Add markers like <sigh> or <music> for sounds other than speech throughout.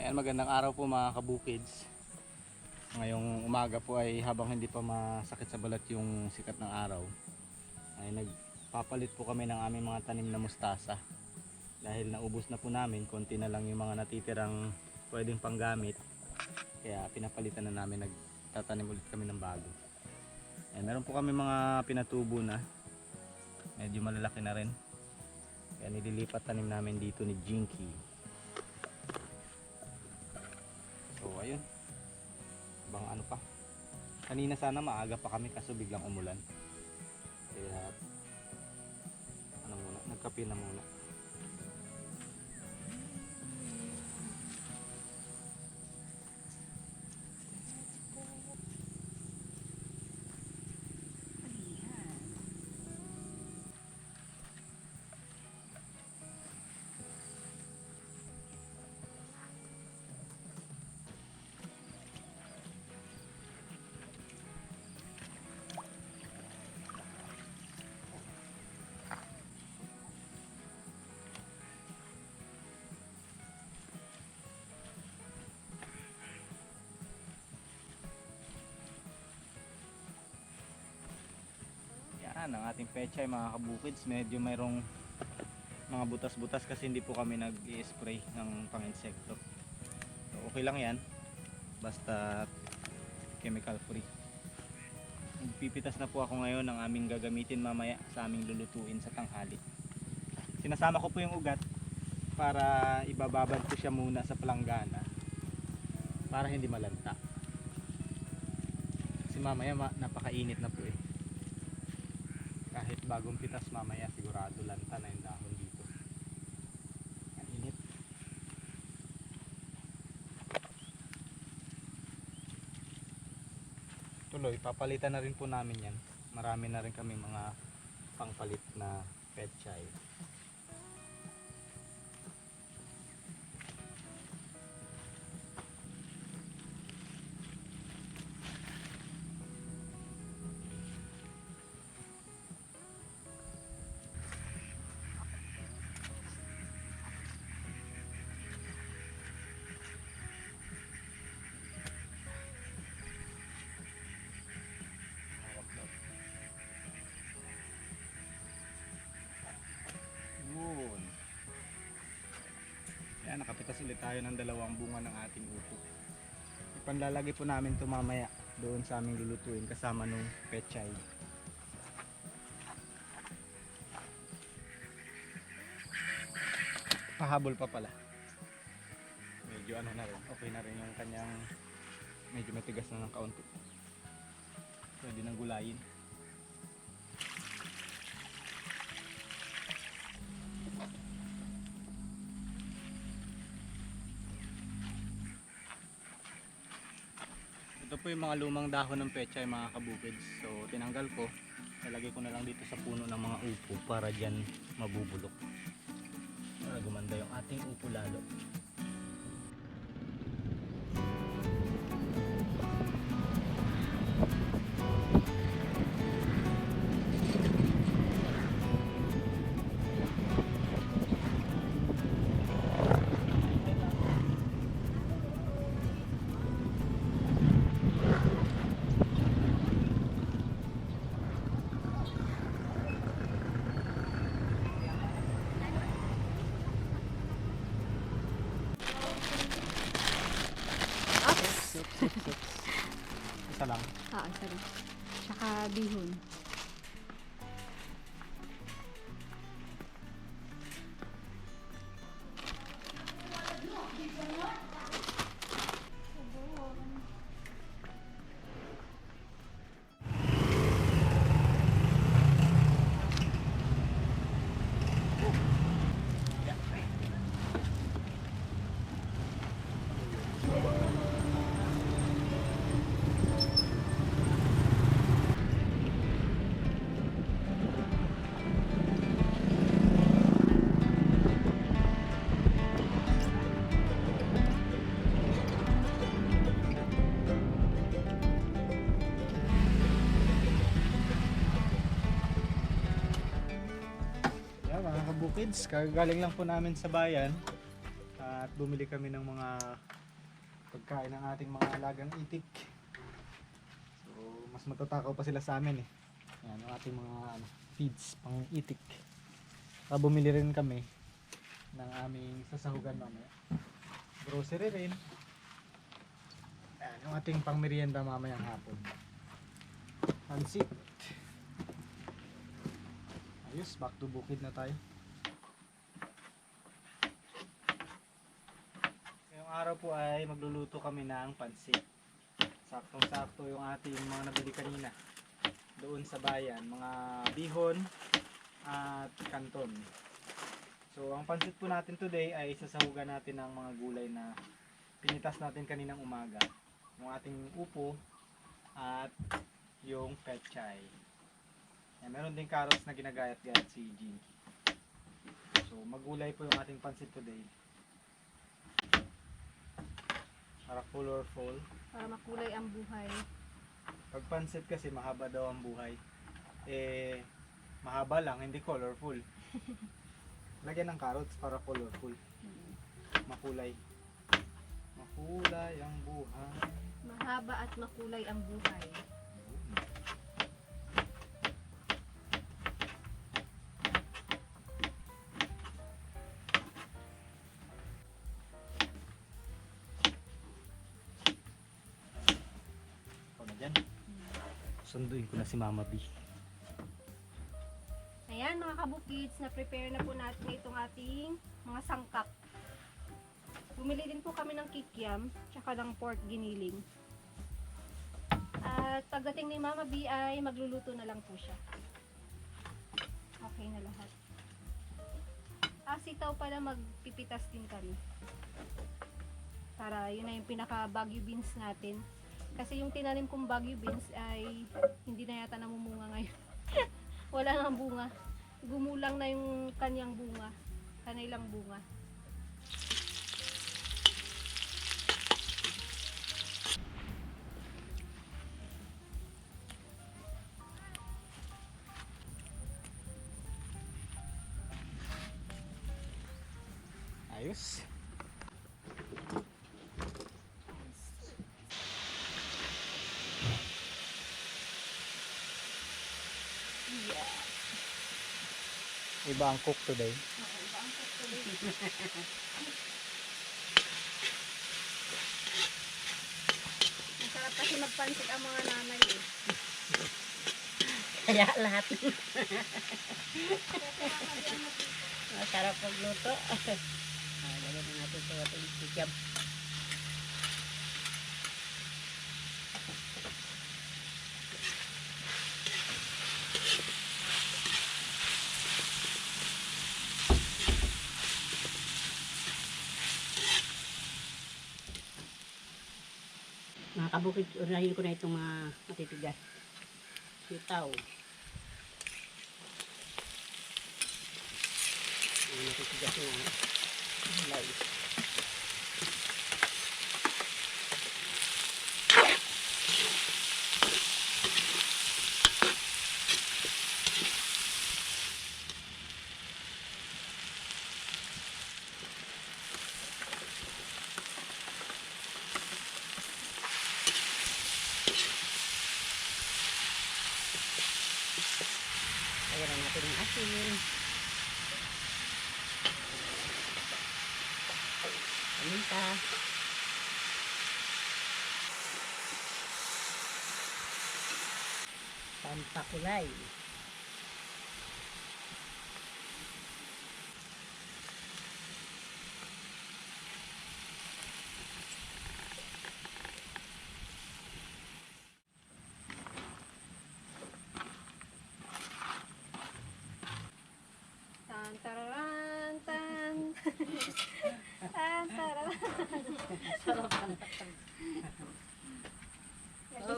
Ayan, magandang araw po mga kabukids. Ngayong umaga po ay habang hindi pa masakit sa balat yung sikat ng araw, ay nagpapalit po kami ng aming mga tanim na mustasa. Dahil naubos na po namin, konti na lang yung mga natitirang pwedeng panggamit. Kaya pinapalitan na namin, nagtatanim ulit kami ng bago. Ayan, meron po kami mga pinatubo na. Medyo malalaki na rin. Kaya nililipat tanim namin dito ni Jinky. Kanina sana maaga pa kami kaso biglang umulan. Kaya ano muna, nagkape na muna. Yan ang ating pechay mga kabukids. Medyo mayroong mga butas-butas kasi hindi po kami nag-i-spray ng pang-insekto. So, okay lang yan. Basta chemical free. Pipitas na po ako ngayon ng aming gagamitin mamaya sa aming lulutuin sa tanghali. Sinasama ko po yung ugat para ibababad ko siya muna sa palanggana para hindi malanta. Kasi mamaya ma- napakainit na po eh. Bagong pitas mamaya sigurado lanta na yung dahon dito. Ang init. Tuloy, papalitan na rin po namin yan. Marami na rin kami mga pangpalit na pet child. Nakapitas ulit tayo ng dalawang bunga ng ating upo. Ipanlalagay po namin ito mamaya doon sa aming lulutuin kasama nung pechay. Pahabol pa pala. Medyo ano na rin, okay na rin yung kanyang medyo matigas na ng kaunti. Pwede nang gulayin. Po yung mga lumang dahon ng pechay mga kabukids. So tinanggal ko. Nalagay ko na lang dito sa puno ng mga upo para dyan mabubulok. Para gumanda yung ating upo lalo. Isa lang. Oo, sorry. Tsaka bihon. Kabukids, kagaling lang po namin sa bayan. At bumili kami ng mga pagkain ng ating mga alagang itik. So, mas matatakaw pa sila sa amin eh. Yan, ang ating mga ano, feeds pang itik. Saka bumili rin kami ng aming sasahugan mamaya. Grocery rin. Yan, yung ating pang merienda mamayang hapon. Pansit. Ayos, back to bukid na tayo. Ngayong araw po ay magluluto kami ng pansit. Saktong-sakto yung ating mga nabili kanina. Doon sa bayan, mga bihon at kanton. So, ang pansit po natin today ay sasahugan natin ng mga gulay na pinitas natin kaninang umaga. Yung ating upo at yung pechay. Yan, meron din carrots na ginagayat-gayat si Jean. So, magulay po yung ating pansit today. Para colorful. Para makulay ang buhay. Pag pansit kasi mahaba daw ang buhay. Eh, mahaba lang, hindi colorful. <laughs> Lagyan ng carrots para colorful. Makulay. Makulay ang buhay. Mahaba at makulay ang buhay. Sunduin ko na si Mama B. Ayan mga kabukids, na-prepare na po natin itong ating mga sangkap. Bumili din po kami ng kikiam, tsaka ng pork giniling. At pagdating ni Mama B ay magluluto na lang po siya. Okay na lahat. Ah, sitaw pala magpipitas din kami. Para yun na yung pinaka Baguio beans natin. Kasi yung tinanim kong Baguio beans ay hindi na yata namumunga ngayon. <laughs> Wala nang bunga. Gumulang na yung kanyang bunga. Kanilang bunga. Yeah. Iba ang cook today. Masarap kasi magpansit ang mga nanay eh. Kaya lahat. Masarap magluto. <laughs> Ah, lagyan na natin ito ating sikap. Mga kabukid, unahin ko na itong mga matitigas. Sitaw. Matitigas na gulay. Lagyan na natin ng asin. Paminta. Pampakulay. Tan tararan tan. <laughs> tan tararan. <laughs>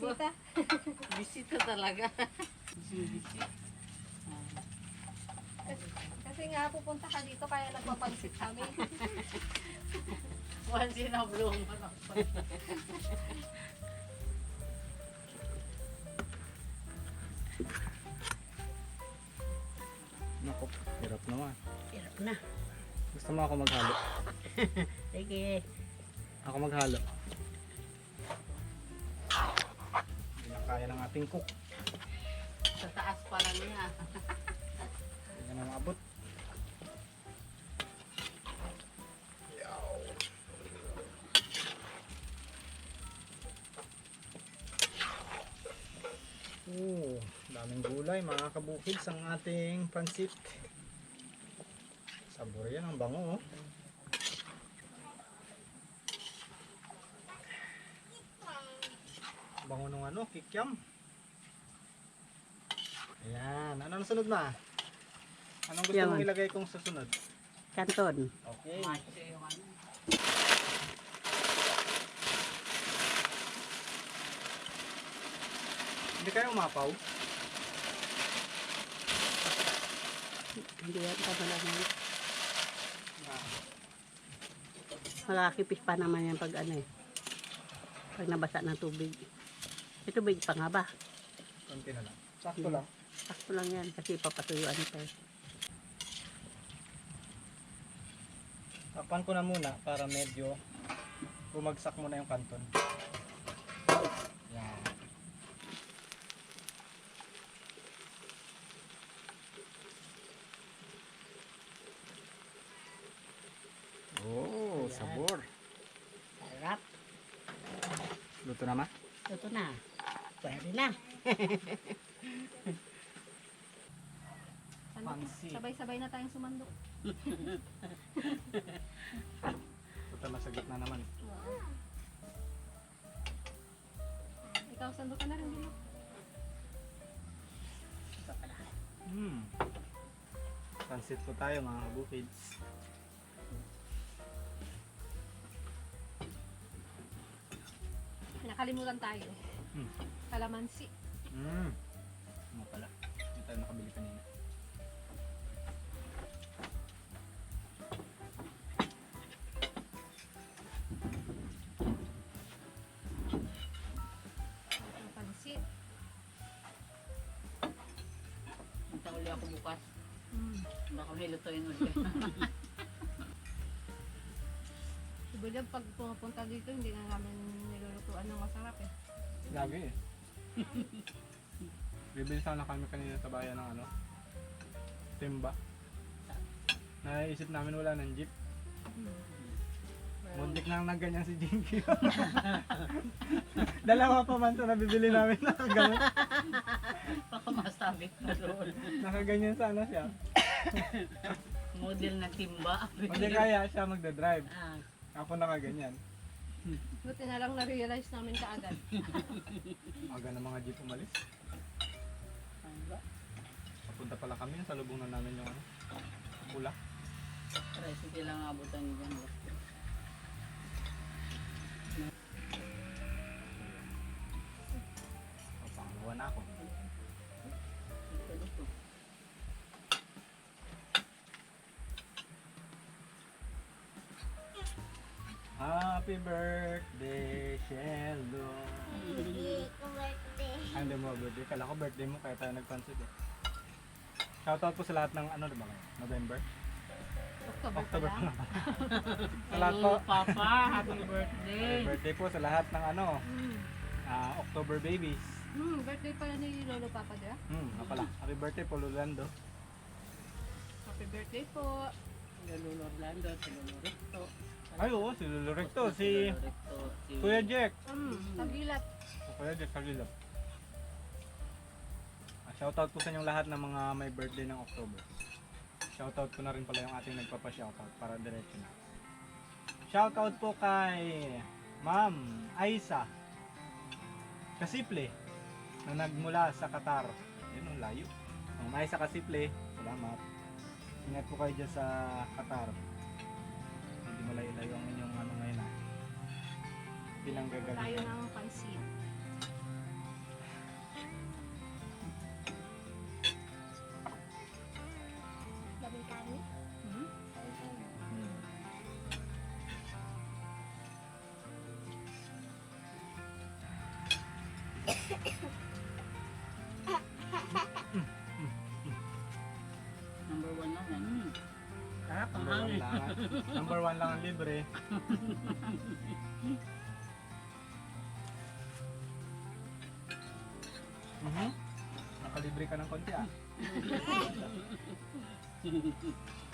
Bisita. <laughs> Bisita talaga. Kasi nga pupunta ka dito kaya nagpapansit kami. <laughs> Once in a blue moon. Naku, hirap naman. Hirap na. Gusto mo ako maghalo? <laughs> Sige. Ako maghalo. Kaya ng ating cook. Sa taas pa lang niya. Hindi na maabot. Oh, daming gulay mga kabukids ang ating pansit. Sabor yan, ang bango oh. Kikyam. Ayan, ano ang sunod na? Anong gusto Yaman. mong ilagay kong susunod? Kanton. Okay. Hindi kayo umapaw? Hindi yan pa pala ngayon. Makakipis pa naman yan pag ano eh. Pag nabasa ng tubig. Nga ba? Konti na lang. Sakto lang. Sakto lang yan kasi papatuyuan pa eh. Tapan ko na muna para medyo bumagsak muna yung kanton. Yan. Oh, Ayan. sabor. Sarap. Luto na ma? Ito na. Pwede na. Pansit. sabay-sabay na tayong sumandok. Punta na sa gitna naman. Ikaw, sandok ka na rin din. Hmm. Pansit po tayo mga kabukids. Nakalimutan tayo. Hmm. Kalamansi. Hmm. Ano pala? Hindi tayo nakabili kanina. Pansit. Punta uli ako bukas. Mm. Baka may lutuin ulit. <laughs> <laughs> Iba pag pumapunta dito, hindi na namin nilulutuan ng masarap eh. Lagi eh. Bibili sana kami kanina sa bayan ng ano, timba. Naisip namin wala ng jeep. Muntik na lang ganyan si Jinky. <laughs> Dalawa pa man ito na bibili namin nakaganyan. Baka masabit na doon. Nakaganyan sana siya. Model na timba. Hindi kaya siya magdadrive. Ah, Ako nakaganyan. Buti na lang na-realize namin kaagad. <laughs> Aga ng mga jeep umalis. Papunta pala kami, sa lubong na namin yung ano, pula. Recipe lang abutan niyo dyan. Happy birthday, Shelo. Ay, hindi mo birthday. Kala ko birthday mo kaya tayo nagpansit eh. Shoutout po sa lahat ng ano diba ngayon? November? October, October pa lang. sa lahat po. Hello, Papa. Happy birthday. Happy birthday po sa lahat ng ano, Mm. ah, October babies. Mm, birthday pala ni Lolo Papa Dra. Hmm, nga pala. Happy birthday po Lulando. Happy birthday po. Lolo Orlando, si Lolo Recto. Ay oo, si Lolo Recto, si Kuya Jack. Mm, tagilat. O Kuya Jack Kagilap. Ah, shoutout po sa inyong lahat ng mga may birthday ng October. Shoutout ko na rin pala yung ating nagpapa-shoutout para diretso na. Shoutout po kay Ma'am Aisa Kasiple na nagmula sa Qatar. Yun ang layo. Ma'am Aisa Kasiple, salamat. Ingat po kayo dyan sa Qatar. Hindi malayo-layo ang inyong ano ngayon ah. Bilang Tayo gagawin. ng pansit. Mm. Number one lang yan. Hmm. Sarap ang Number one hangin. lang. Number one lang ang libre. Mhm. Nakalibre ka ng konti ah. <laughs>